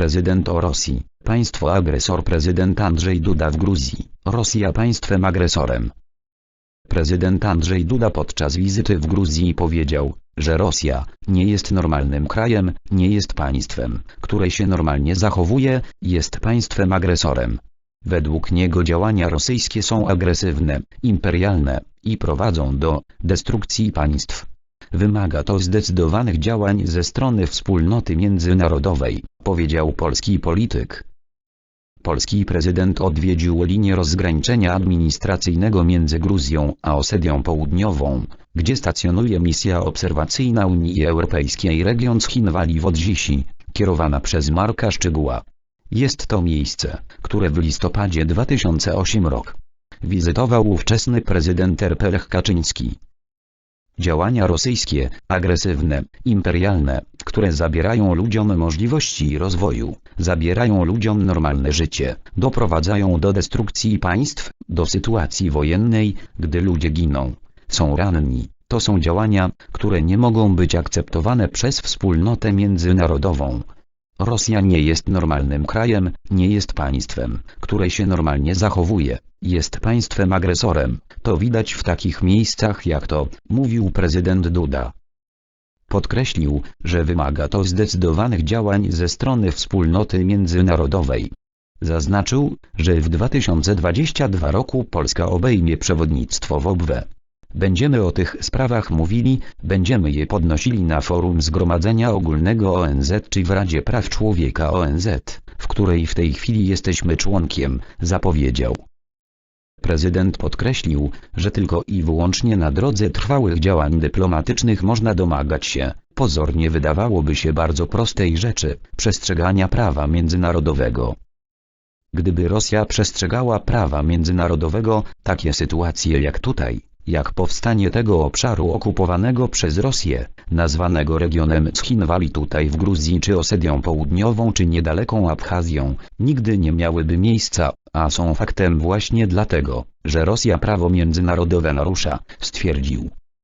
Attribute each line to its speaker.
Speaker 1: prezydent o Rosji, państwo agresor prezydent Andrzej Duda w Gruzji, Rosja państwem agresorem. Prezydent Andrzej Duda podczas wizyty w Gruzji powiedział, że Rosja nie jest normalnym krajem, nie jest państwem, które się normalnie zachowuje, jest państwem agresorem. Według niego działania rosyjskie są agresywne, imperialne i prowadzą do destrukcji państw. Wymaga to zdecydowanych działań ze strony wspólnoty międzynarodowej, powiedział polski polityk. Polski prezydent odwiedził linię rozgraniczenia administracyjnego między Gruzją a Osetią Południową, gdzie stacjonuje misja obserwacyjna Unii Europejskiej region Schinwali w Odzisi, kierowana przez Marka Szczygła. Jest to miejsce, które w listopadzie 2008 rok wizytował ówczesny prezydent RP Lech Kaczyński. Działania rosyjskie, agresywne, imperialne, które zabierają ludziom możliwości rozwoju, zabierają ludziom normalne życie, doprowadzają do destrukcji państw, do sytuacji wojennej, gdy ludzie giną, są ranni. To są działania, które nie mogą być akceptowane przez wspólnotę międzynarodową. Rosja nie jest normalnym krajem, nie jest państwem, które się normalnie zachowuje, jest państwem agresorem. To widać w takich miejscach jak to, mówił prezydent Duda. Podkreślił, że wymaga to zdecydowanych działań ze strony wspólnoty międzynarodowej. Zaznaczył, że w 2022 roku Polska obejmie przewodnictwo w OBWE. Będziemy o tych sprawach mówili, będziemy je podnosili na forum Zgromadzenia Ogólnego ONZ czy w Radzie Praw Człowieka ONZ, w której w tej chwili jesteśmy członkiem, zapowiedział. Prezydent podkreślił, że tylko i wyłącznie na drodze trwałych działań dyplomatycznych można domagać się, pozornie wydawałoby się bardzo prostej rzeczy, przestrzegania prawa międzynarodowego. Gdyby Rosja przestrzegała prawa międzynarodowego, takie sytuacje jak tutaj, jak powstanie tego obszaru okupowanego przez Rosję, nazwanego regionem Schinwali tutaj w Gruzji czy Osetią Południową czy niedaleką Abchazją, nigdy nie miałyby miejsca, a są faktem właśnie dlatego, że Rosja prawo międzynarodowe narusza, stwierdził.